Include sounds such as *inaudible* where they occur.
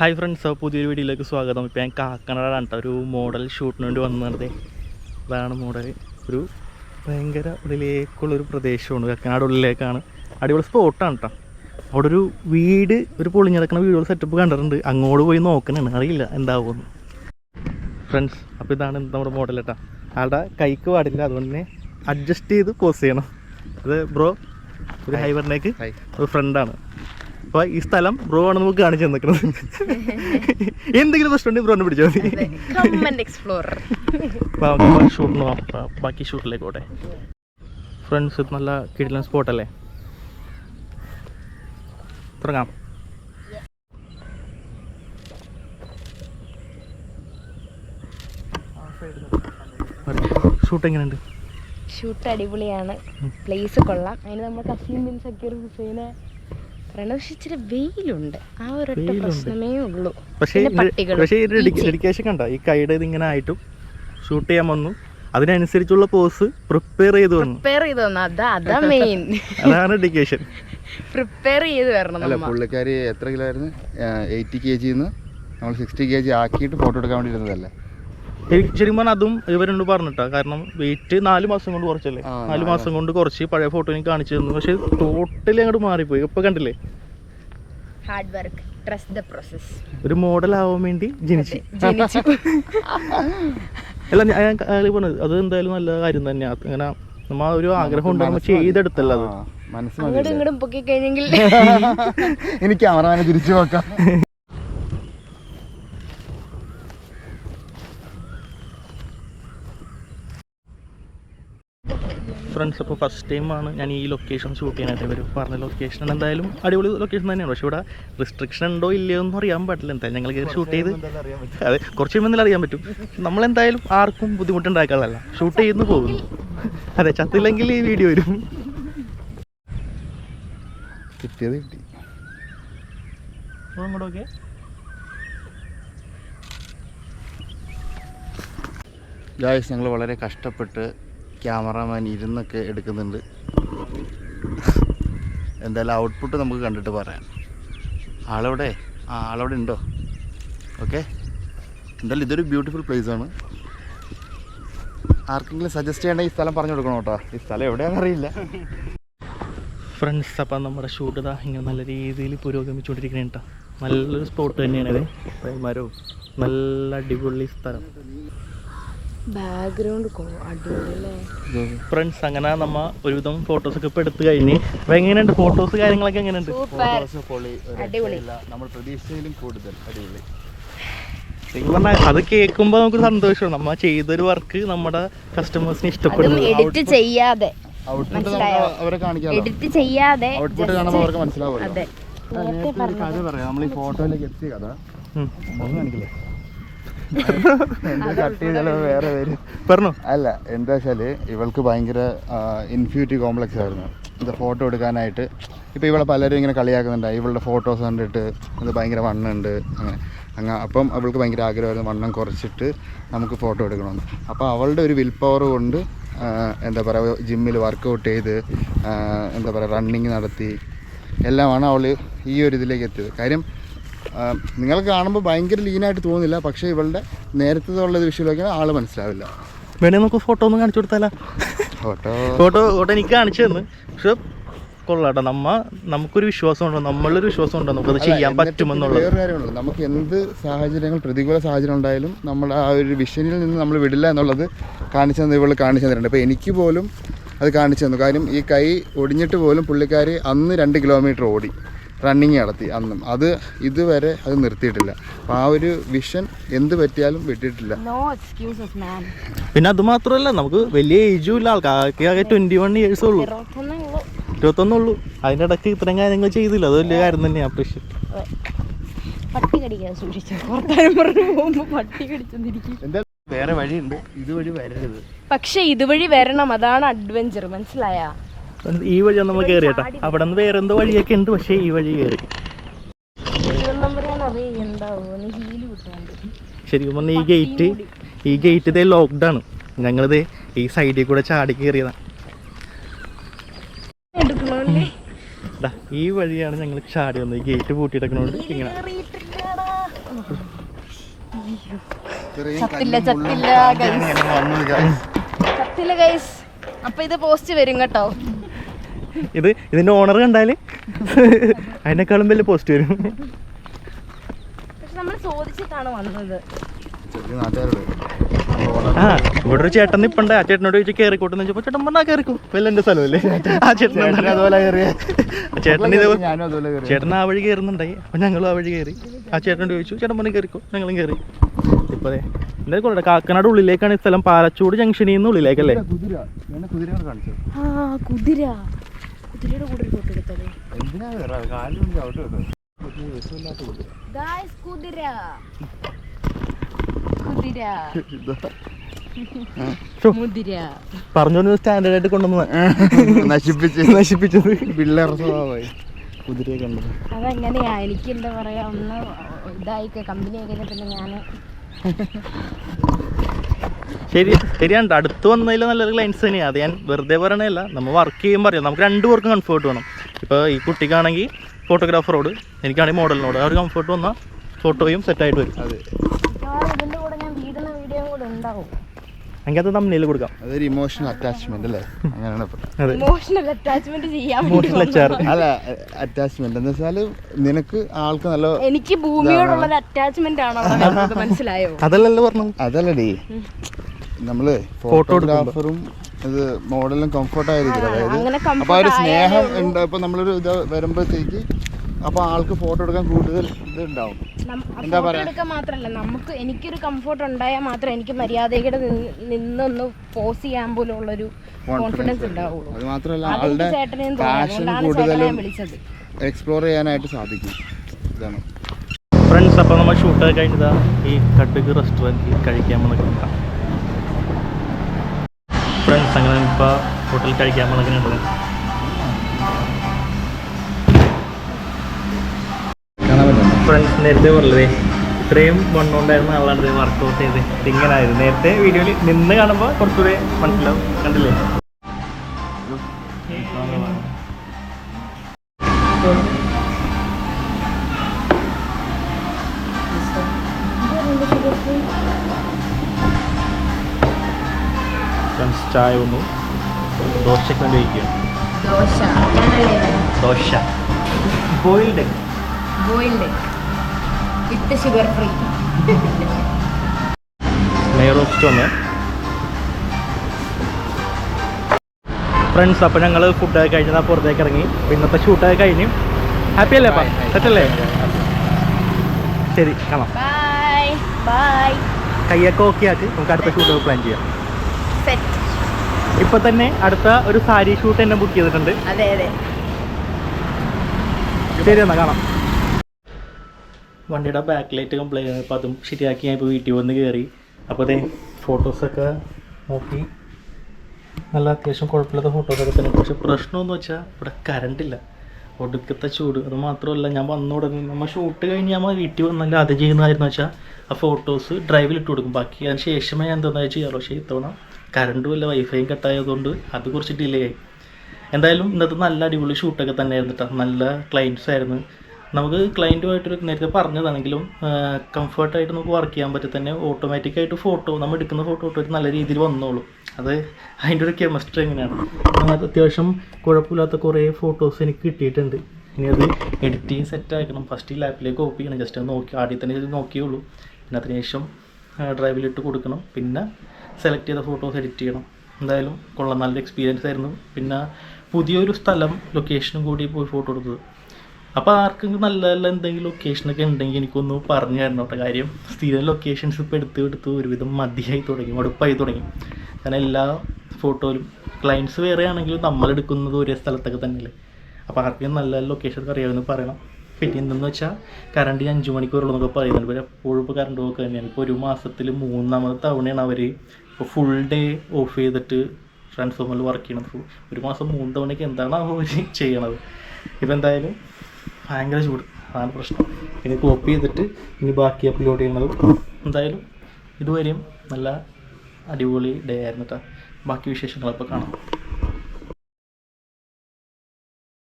Hi friends പുതിയൊരു വീഡിയോയിലേക്ക് സ്വാഗതം. ഇപ്പോൾ ഞാൻ കാക്കനാടാണ് കേട്ടോ. ഒരു മോഡൽ ഷൂട്ടിന് വേണ്ടി വന്നത് അതാണ് മോഡൽ ഒരു ഭയങ്കര ഉള്ളിലേക്കുള്ളൊരു പ്രദേശമാണ്. കാക്കനാട് ഉള്ളിലേക്കാണ് അടിപൊളി സ്പോട്ടാണ് കേട്ടോ. അവിടെ ഒരു വീട് ഒരു പൊളിഞ്ഞിടക്കണ വീടുകൾ സെറ്റപ്പ് കണ്ടിട്ടുണ്ട്. അങ്ങോട്ട് പോയി നോക്കണാണ്. അറിയില്ല എന്താവുമെന്ന്. ഫ്രണ്ട്സ് അപ്പോൾ ഇതാണ് നമ്മുടെ മോഡൽ കേട്ടോ. ആളുടെ കൈക്ക് പാടില്ല. അതുകൊണ്ട് തന്നെ അഡ്ജസ്റ്റ് ചെയ്ത് പോസ് ചെയ്യണം. അത് ബ്രോ ഒരു ഹൈബറിനേക്ക് ഹായ്. ഒരു ഫ്രണ്ടാണ് അപ്പോൾ ഈ സ്ഥലം ബ്രോ ആണ് നമുക്ക് കാണിച്ചു തന്നിക്കുന്നത് എന്തെങ്കിലും പ്രശ്നമുണ്ടെങ്കിൽ ഉണ്ടെങ്കിൽ പിടിച്ചാൽ പിടിച്ചോ കമ്മൻ എക്സ്പ്ലോറർ അപ്പോൾ നമുക്ക് ഷൂട്ടിന് പോകാം ബാക്കി ഷൂട്ടിലേക്ക് പോട്ടെ. ഫ്രണ്ട്സ് ഇത് നല്ല കിടിലൻ സ്പോട്ടല്ലേ തുടങ്ങാം. ഷൂട്ട് എങ്ങനെയുണ്ട്? ഷൂട്ട് അടിപൊളിയാണ്. പ്ലേസ് കൊള്ളാം. അതിന് നമ്മൾ കസ്ലിം ബിൻ സക്കീർ ഹുസൈനെ പക്ഷെ ഇച്ചിരി വെയിലുണ്ട്. ആ ഒരൊറ്റ പ്രശ്നമേ ഉള്ളൂ. പക്ഷേ പക്ഷേ. ഡെഡിക്കേഷൻ കണ്ട? ഈ കൈയുടെ ഇതിങ്ങനെ ഇങ്ങനെ ആയിട്ടും ഷൂട്ട് ചെയ്യാൻ വന്നു. അതിനനുസരിച്ചുള്ള പോസ് പ്രിപ്പയർ ചെയ്തു വന്നു. പ്രിപ്പയർ ചെയ്തു വന്നു. അതാ അതാ മെയിൻ അതാണ് ഡെഡിക്കേഷൻ പ്രിപ്പയർ ചെയ്ത് വരണം അല്ല പുള്ളിക്കാരി എത്ര കിലോ ആയിരുന്നു? എയ്റ്റി കെ ജിന്ന് നമ്മൾ സിക്സ്റ്റി കെ ജി ആക്കിയിട്ട് ഫോട്ടോ എടുക്കാൻ വേണ്ടി ഇരുന്നതല്ലേ? ശരിക്കും പറഞ്ഞാൽ അതും ഇവരുണ്ട് പറഞ്ഞിട്ടാ. കാരണം വെയിറ്റ് നാല് മാസം കൊണ്ട് കുറച്ചല്ലേ? നാല് മാസം കൊണ്ട് കുറച്ച് പഴയ ഫോട്ടോ എനിക്ക് കാണിച്ചു തന്നു. പക്ഷെ ടോട്ടലി അങ്ങോട്ട് മാറിപ്പോയി. ഇപ്പൊ കണ്ടില്ലേ? Hard work trust the process ഒരു മോഡൽ ആവാൻ വേണ്ടി ജനിച്ച്. *laughs* അല്ല ഞാൻ പറഞ്ഞത് അത് എന്തായാലും നല്ല കാര്യം തന്നെയാണ് അങ്ങനെ നമ്മ ഒരു ആഗ്രഹം ഉണ്ടാകുമ്പോൾ ചെയ്തെടുത്തല്ല അത്. മനസ്സിലായി. എനിക്ക് ക്യാമറമാനെ *laughs* തിരിച്ചു നോക്കാം. *laughs* ഫ്രണ്ട്സ് അപ്പോൾ ഫസ്റ്റ് ടൈമാണ് ഞാൻ ഈ ലൊക്കേഷൻ ഷൂട്ട് ചെയ്യാനായിട്ട് ഇവർ പറഞ്ഞ ലൊക്കേഷൻ എന്തായാലും അടിപൊളി ലൊക്കേഷൻ തന്നെയാണ്. പക്ഷേ ഇവിടെ റിസ്ട്രിക്ഷൻ ഉണ്ടോ ഇല്ലയോ എന്ന് അറിയാൻ പറ്റില്ല. എന്തായാലും ഞങ്ങൾ കയറി ഷൂട്ട് ചെയ്ത് അതെ കുറച്ച് കഴിയുമ്പോൾ അറിയാൻ പറ്റും. നമ്മളെന്തായാലും ആർക്കും ബുദ്ധിമുട്ടുണ്ടാക്കാനല്ല ഷൂട്ട് ചെയ്യുന്നു പോകുന്നു. അതെ ചത്തില്ലെങ്കിൽ ഈ വീഡിയോ വരും. കിട്ടിയത് കിട്ടി. അങ്ങോട്ടൊക്കെ ഗായ്സ് ഞങ്ങൾ വളരെ കഷ്ടപ്പെട്ട് ക്യാമറാമാൻ ഇരുന്നൊക്കെ എടുക്കുന്നുണ്ട്. എന്തായാലും ഔട്ട്പുട്ട് നമുക്ക് കണ്ടിട്ട് പറയാം. ആളവിടെ? ആ ആളവിടെ ഉണ്ടോ? ഓക്കെ എന്തായാലും ഇതൊരു ബ്യൂട്ടിഫുൾ പ്ലേസ് ആണ്. ആർക്കെങ്കിലും സജസ്റ്റ് ചെയ്യണ ഈ സ്ഥലം പറഞ്ഞു കൊടുക്കണം കേട്ടോ ഈ സ്ഥലം എവിടെയാണെന്ന് അറിയില്ല. ഫ്രണ്ട്സ് അപ്പം നമ്മുടെ ഷൂട്ട് ഇതാ ഇങ്ങനെ നല്ല രീതിയിൽ പുരോഗമിച്ചുകൊണ്ടിരിക്കണ കേട്ടോ നല്ലൊരു സ്പോട്ട് തന്നെയാണ് ഇത്. മരവും നല്ല അടിപൊളി സ്ഥലം. ബാക്ക്ഗ്രൗണ്ട് അടിപൊളി അല്ലേ ഫ്രണ്ട്സ് അങ്ങനെ നമ്മ ഒരുവിധം ഫോട്ടോസ് ഒക്കെ ഇപ്പൊ എടുത്തു കഴിഞ്ഞ്. അപ്പൊ എങ്ങനെയുണ്ട്? ഫോട്ടോസ് കാര്യങ്ങളൊക്കെ എങ്ങനെയുണ്ട്? സൂപ്പർ പൊളി. അടിപൊളി. രക്ഷയില്ല. നമ്മൾ പ്രതീക്ഷിച്ചതിലും കൂടുതൽ. അടിപൊളി. ശരിക്കും പറഞ്ഞാൽ അത് കേൾക്കുമ്പോ നമുക്ക് സന്തോഷമാണ്. നമ്മ ചെയ്തൊരു വർക്ക് നമ്മുടെ കസ്റ്റമേഴ്സിന് ഇഷ്ടപ്പെടുന്നു. എഡിറ്റ് ചെയ്യാതെ. എഡിറ്റ് ചെയ്യാതെ മനസ്സിലാവും കഥ പറയാം. നമ്മൾ ഈ ഫോട്ടോയിലേക്ക് എത്തിയ കഥ. ഉം. കാണിക്കില്ലേ കട്ട് ചെയ്താലോ വേറെ വരും. പറഞ്ഞു? അല്ല എന്താ വെച്ചാൽ ഇവൾക്ക് ഭയങ്കര ഇൻഫ്യൂറ്റി കോംപ്ലക്സ് ആയിരുന്നു. ഇത് ഫോട്ടോ എടുക്കാനായിട്ട് ഇപ്പോൾ ഇവളെ പലരും ഇങ്ങനെ കളിയാക്കുന്നുണ്ട്. ഇവളുടെ ഫോട്ടോസ് കണ്ടിട്ട് ഇത് ഭയങ്കര വണ്ണുണ്ട്. അങ്ങനെ അങ്ങ് അപ്പം അവൾക്ക് ഭയങ്കര ആഗ്രഹമായിരുന്നു വണ്ണം കുറച്ചിട്ട് നമുക്ക് ഫോട്ടോ എടുക്കണമെന്ന്. അപ്പോൾ അവളുടെ ഒരു വിൽ പവർ കൊണ്ട് എന്താ പറയുക ജിമ്മിൽ വർക്കൗട്ട് ചെയ്ത് എന്താ പറയുക റണ്ണിങ് നടത്തി എല്ലാമാണ് അവൾ ഈ ഒരു ഇതിലേക്ക് എത്തിയത്. കാര്യം നിങ്ങൾ കാണുമ്പോൾ ഭയങ്കര ലീനായിട്ട് തോന്നില്ല പക്ഷേ ഇവളുടെ നേരത്തെ ഉള്ളത് വിഷയമാക്കിയാൽ ആൾ മനസ്സിലാവില്ല. വേണേ നമുക്ക് ഫോട്ടോ ഒന്ന് കാണിച്ചു കൊടുത്താലോ? ഫോട്ടോ ഫോട്ടോ ഫോട്ടോ എനിക്ക് കാണിച്ചു തന്നു. പക്ഷെ കൊള്ളാട്ടോ നമ്മ നമുക്കൊരു വിശ്വാസം ഉണ്ടോ നമ്മളൊരു വിശ്വാസം ഉണ്ടോ നമുക്കത് ചെയ്യാൻ പറ്റുമെന്നുള്ള പറ്റുമെന്നുള്ളത്. വേറൊരു കാര്യമുണ്ട്. നമുക്ക് എന്ത് സാഹചര്യങ്ങൾ പ്രതികൂല സാഹചര്യം ഉണ്ടായാലും നമ്മൾ ആ ഒരു വിഷനിൽ നിന്ന് നമ്മൾ വിടില്ല എന്നുള്ളത് കാണിച്ചു തന്നെ ഇവൾ കാണിച്ചു തന്നിട്ടുണ്ട്. അപ്പോൾ എനിക്ക് പോലും അത് കാണിച്ചു തന്നു. കാര്യം ഈ കൈ ഒടിഞ്ഞിട്ട് പോലും പുള്ളിക്കാരി അന്ന് രണ്ട് കിലോമീറ്റർ ഓടി. റണ്ണിങ് നടത്തി അന്നും. അത് ഇതുവരെ അത് നിർത്തിയിട്ടില്ല. അപ്പൊ ആ ഒരു വിഷൻ എന്ത് പറ്റിയാലും വിട്ടിട്ടില്ല നോ എക്സ്ക്യൂസസ് മാൻ പിന്നെ അത് മാത്രമല്ല നമുക്ക് വലിയ ഏജും ഇല്ല. ആൾക്കാർക്ക് ട്വന്റി വൺ ഇയേഴ്സ് ഉള്ളൂ. ഇരുപത്തൊന്നേ ഉള്ളൂ. ഇരുപത്തൊന്നുള്ളൂ അതിന്റെ ഇടയ്ക്ക് ഇത്രയും കാര്യങ്ങൾ ചെയ്തില്ല. അത് വലിയ കാര്യം തന്നെ അപ്രീഷിയേറ്റ്. പട്ടി കടിക്കാൻ സൂക്ഷിച്ചു? വർത്താനം പറഞ്ഞു പോകുമ്പോ പട്ടി കടിച്ചെന്നിരിക്കും എന്താ? വേറെ വഴിയുണ്ട്. ഇതുവഴി വരരുത്. പക്ഷെ ഇതുവഴി വരണം. അതാണ് അഡ്വഞ്ചർ മനസ്സിലായ? ഈ വഴി നമ്മൾ കയറി കേട്ടോ അവിടെ നിന്ന് വേറെ എന്തോ വഴിയൊക്കെ ഉണ്ട് പക്ഷേ ഈ വഴി കയറി ശരിക്കും പറഞ്ഞാൽ ഈ ഗേറ്റ് ഈ ഗേറ്റ് ഇതേ ലോക്ക്ഡ് ആണ്. ഞങ്ങളിത് ഈ സൈഡിൽ കൂടെ ചാടി കയറിയതാണ് ഈ വഴിയാണ് ഞങ്ങൾ ചാടി വന്നത്. ഈ ഗേറ്റ് ഇങ്ങനെ. ചത്തില്ല, ഗൈസ് അപ്പൊ ഇത് പോസ്റ്റ് വരും കേട്ടോ. ഇത് ഇതിന്റെ ഓണർ കണ്ടാൽ അതിനേക്കാളും വലിയ പോസ്റ്റ് വരും. പക്ഷെ നമ്മൾ ചോദിച്ചിട്ടാണ് വന്നത്. ചെറിയ നാട്ടുകാരോട്. ആ ഇവിടെ ഒരു ചേട്ടൻ നിപ്പുണ്ട് ആ ചേട്ടനോട് ചോദിച്ചു കയറിക്കോട്ടെന്ന് ചോദിച്ചപ്പോൾ ചേട്ടൻ പറഞ്ഞാൽ കയറിക്കും വല്ല എന്റെ സ്ഥലമല്ലേ? ആ ചേട്ടൻ ചേട്ടൻ ഇത് ചേട്ടൻ ആ വഴി കയറുന്നുണ്ടായി അപ്പൊ ഞങ്ങളും ആ വഴി കയറി ആ ചേട്ടനോട് ചോദിച്ചു ചേട്ടൻ പറഞ്ഞു കയറിക്കും ഞങ്ങളും കയറി ഇപ്പൊ അതെ എന്തായാലും കൊള്ളട്ടെ കാക്കനാട് ഉള്ളിലേക്കാണ് ഈ സ്ഥലം. പാലച്ചൂട് ജംഗ്ഷനിൽ നിന്ന് ഉള്ളിലേക്കല്ലേ കുതിര. കുതിരയുടെ കൂടെ ഒരു ഫോട്ടോ എടുത്തത്. എന്തിനാ കയറാ കാലിലും ചവിട്ട് രസമില്ലാത്ത കുതിര. കുതിര. *laughs* മുതിര. പറഞ്ഞു സ്റ്റാൻഡേർഡ് ആയിട്ട് കൊണ്ടുവന്ന് നശിപ്പിച്ച് നശിപ്പിച്ചത്. പിള്ളേർ സ്വഭാവമായി. കുതിരയെ കണ്ടത്. അതെങ്ങനെയാ? എനിക്ക് എന്താ പറയാ ഒന്ന് ഇതായി കമ്പനി ആയി കഴിഞ്ഞാൽ പിന്നെ ഞാൻ *laughs* ശരി ശരിയാണ്. അടുത്ത് വന്നതിൽ നല്ലൊരു ക്ലൈൻസ് തന്നെയാണ് അത് ഞാൻ വെറുതെ പറയണല്ല നമ്മൾ വർക്ക് ചെയ്യുമ്പോൾ അറിയാം. നമുക്ക് രണ്ടു പേർക്കും കംഫേർട്ട് വേണം. ഇപ്പോൾ ഈ കുട്ടിക്കാണെങ്കിൽ ഫോട്ടോഗ്രാഫറോട് എനിക്കാണെങ്കിൽ മോഡലിനോട് ആ ഒരു കംഫർട്ട് വന്നാൽ ഫോട്ടോയും സെറ്റായിട്ട് വരും. അതെ. മിക്കവാറും ഇതിന്റെ കൂടെ ഞാൻ വീടുന്ന വീഡിയോ കൂടെ ഉണ്ടാവും എനിക്ക് അത് തമ്മിൽ കൊടുക്കാം. അതൊരു ഇമോഷണൽ അറ്റാച്ച്മെന്റ് അല്ലേ? അങ്ങനെയാണ്. അതെ. ഇമോഷണൽ അറ്റാച്ച്മെന്റ് ചെയ്യാൻ വേണ്ടി അച്ചാർ അല്ല അറ്റാച്ച്മെന്റ് എന്ന് വെച്ചാൽ നിനക്ക് ആൾക്ക് നല്ല എനിക്ക് ഭൂമിയോടുള്ള ഒരു അറ്റാച്ച്മെന്റ് ആണോ അവിടെ മനസ്സിലായോ? അതല്ലല്ലോ പറഞ്ഞു. അതല്ലടി. നമ്മൾ ഫോട്ടോഗ്രാഫറും ഇത് മോഡലും കംഫർട്ട് ആയിരിക്കും. അതായത് അപ്പൊ ആ ഒരു സ്നേഹം ഉണ്ട്. ഇപ്പൊ നമ്മളൊരു ഇത് വരുമ്പോഴത്തേക്ക് അപ്പൊ ആൾക്ക് ഫോട്ടോ എടുക്കാൻ കൂടുതൽ ഇത് ഉണ്ടാവും. എന്താ ഫോട്ടോ പറയാ? എടുക്കാൻ മാത്രല്ല നമുക്ക് എനിക്കൊരു കംഫർട്ട് ഉണ്ടായാൽ മാത്രമേ എനിക്ക് മര്യാദയുടെ നിന്നൊന്ന് പോസ് ചെയ്യാൻ പോലും ഉള്ളൊരു കോൺഫിഡൻസ് ഉണ്ടാവുള്ളൂ. അത് മാത്രമല്ല ആളുടെ പാഷൻ കൂടുതലും എക്സ്പ്ലോർ ചെയ്യാനായിട്ട് സാധിക്കും. ഇതാണ്. ഫ്രണ്ട്സ് അപ്പോൾ നമ്മൾ ഷൂട്ട് കഴിഞ്ഞതാ. ഈ കടുക് റെസ്റ്റോറന്റിൽ കഴിക്കാൻ വന്നിട്ടുണ്ട് ഫ്രണ്ട്സ് അങ്ങനെ ഇപ്പോൾ ഹോട്ടലിൽ കഴിക്കാൻ വന്നിട്ടുണ്ട് ഫ്രണ്ട്സ് നേരത്തെ പറഞ്ഞതേ ഇത്രയും മണ്ണുണ്ടായിരുന്നു ആളാണ് വർക്ക്ഔട്ട് വർക്കൗട്ട് ചെയ്ത്. ഇങ്ങനായിരുന്നു. നേരത്തെ വീഡിയോയിൽ നിന്ന് കാണുമ്പോൾ കുറച്ചുകൂടെ മനസ്സിലാവും. കണ്ടില്ലേ? ഫ്രണ്ട്സ് ചായ വന്നു. ദോശക്ക് വേണ്ടി വയ്ക്കുക dosa. Dosa. Boiled boiled with sugar free നെയ് റോസ്റ്റ് വന്ന് ഫ്രണ്ട്സ് അപ്പോൾ ഞങ്ങൾ ഫുഡൊക്കെ കഴിഞ്ഞാൽ പുറത്തേക്ക് ഇറങ്ങി. ഇന്നത്തെ ഷൂട്ടൊക്കെ കഴിഞ്ഞു. ഹാപ്പി അല്ലേ അപ്പം? സെറ്റല്ലേ ശരി കാണാം ബൈ ബൈ കയ്യൊക്കെ ഓക്കെ ആക്കി. നമുക്ക് അടുത്ത ഷൂട്ട് പ്ലാൻ ചെയ്യാം. ഇപ്പൊ ഇപ്പം തന്നെ അടുത്ത ഒരു സാരി ഷൂട്ട് തന്നെ ബുക്ക് ചെയ്തിട്ടുണ്ട്. അതെ അതെ. ശരി എന്നാ കാണാം. വണ്ടിയുടെ ബാക്ക് ലൈറ്റ് കംപ്ലൈന്റ് ആണ് അപ്പോൾ അതും ശരിയാക്കി. ഞാൻ ഇപ്പോൾ വീട്ടിൽ വന്ന് കയറി അപ്പോൾ അതേ ഫോട്ടോസൊക്കെ നോക്കി. നല്ല അത്യാവശ്യം കുഴപ്പമില്ലാത്ത ഫോട്ടോസൊക്കെ തന്നെ. പക്ഷെ പ്രശ്നമെന്ന് വെച്ചാൽ ഇവിടെ കറണ്ട് ഇല്ല. ഒടുക്കത്തെ ചൂട്. അത് മാത്രമല്ല ഞാൻ വന്ന ഉടനെ നമ്മൾ ഷൂട്ട് കഴിഞ്ഞ് നമ്മൾ വീട്ടിൽ വന്നാൽ അത് ചെയ്യുന്നതായിരുന്നു വെച്ചാൽ ആ ഫോട്ടോസ് ഡ്രൈവിൽ ഇട്ട് കൊടുക്കും. ബാക്കി അതിന് ശേഷമേ ഞാൻ എന്താണെന്ന് ചെയ്യാറുള്ളൂ. പക്ഷേ ഇത്തവണ കറണ്ടും ഇല്ല. വൈഫൈയും കട്ടായതുകൊണ്ട് അത് കുറച്ച് ഡിലേ ആയി. എന്തായാലും ഇന്നത്തെ നല്ല അടിപൊളി ഷൂട്ടൊക്കെ തന്നെയായിരുന്നു കേട്ടോ നല്ല ക്ലയന്റ്സ് ആയിരുന്നു. നമുക്ക് ക്ലയന്റുമായിട്ടൊരു നേരത്തെ പറഞ്ഞതാണെങ്കിലും കംഫർട്ടായിട്ട് നമുക്ക് വർക്ക് ചെയ്യാൻ പറ്റും തന്നെ ഓട്ടോമാറ്റിക്കായിട്ട് ഫോട്ടോ നമ്മൾ എടുക്കുന്ന ഫോട്ടോ ഒരു നല്ല രീതിയിൽ വന്നോളൂ. അത് അതിന്റെ ഒരു കെമിസ്ട്രി എങ്ങനെയാണ്? അത് അത്യാവശ്യം കുഴപ്പമില്ലാത്ത കുറേ ഫോട്ടോസ് എനിക്ക് കിട്ടിയിട്ടുണ്ട്. ഇനി അത് എഡിറ്റ് ചെയ്ത് സെറ്റ് ആക്കണം. ഫസ്റ്റ് ഈ ലാപ്പിലേക്ക് കോപ്പി ചെയ്യണം. ജസ്റ്റ് ഒന്ന് നോക്കി ആദ്യം തന്നെ നോക്കിയുള്ളൂ. പിന്നെ അതിനുശേഷം ഡ്രൈവിലിട്ട് കൊടുക്കണം. പിന്നെ സെലക്ട് ചെയ്ത ഫോട്ടോസ് എഡിറ്റ് ചെയ്യണം. എന്തായാലും കൊള്ളാം. നല്ലൊരു എക്സ്പീരിയൻസ് ആയിരുന്നു. പിന്നെ പുതിയൊരു സ്ഥലം ലൊക്കേഷനും കൂടി പോയി ഫോട്ടോ എടുത്തത്. അപ്പോൾ ആർക്കെങ്കിലും നല്ല നല്ല എന്തെങ്കിലും ലൊക്കേഷൻ ഒക്കെ ഉണ്ടെങ്കിൽ എനിക്കൊന്ന് പറഞ്ഞു തരണം കേട്ടോ കാര്യം. സ്ഥിരം ലൊക്കേഷൻസ് ഇപ്പോൾ എടുത്ത് എടുത്ത് ഒരുവിധം മതിയായി തുടങ്ങി മടുപ്പായി തുടങ്ങി. കാരണം എല്ലാ ഫോട്ടോയിലും ക്ലയൻസ് വേറെ ആണെങ്കിലും നമ്മളെടുക്കുന്നത് ഒരേ സ്ഥലത്തൊക്കെ തന്നെയല്ലേ. അപ്പോൾ ആർക്കും നല്ല നല്ല ലൊക്കേഷനൊക്കെ അറിയാമെന്ന് പറയണം. പിന്നെ എന്തെന്ന് വെച്ചാൽ കറണ്ട് ഞാൻ അഞ്ച് മണിക്കൂറുള്ളതൊക്കെ പറയുന്നുണ്ട്. ഇവർ എപ്പോഴും ഇപ്പോൾ കറണ്ട് പോക്ക് തന്നെയാണ്. ഇപ്പോൾ ഒരു മാസത്തിൽ മൂന്നാമത്തെ തവണയാണ് അവർ ഇപ്പോൾ ഫുൾ ഡേ ഓഫ് ചെയ്തിട്ട് ട്രാൻസ്ഫോമറിൽ വർക്ക് ചെയ്യണത്. ഒരു മാസം മൂന്ന് തവണയ്ക്ക് എന്താണ് അവർ ചെയ്യണത്. ഇപ്പം എന്തായാലും ഭയങ്കര ചൂട്. അതാണ് പ്രശ്നം. ഇനി കോപ്പി ചെയ്തിട്ട് ഇനി ബാക്കി അപ്ലോഡ് ചെയ്യുന്നത് എന്തായാലും ഇതുവരെയും നല്ല അടിപൊളി ഡേ ആയിരുന്നു കേട്ടോ ബാക്കി വിശേഷങ്ങളൊക്കെ കാണാം.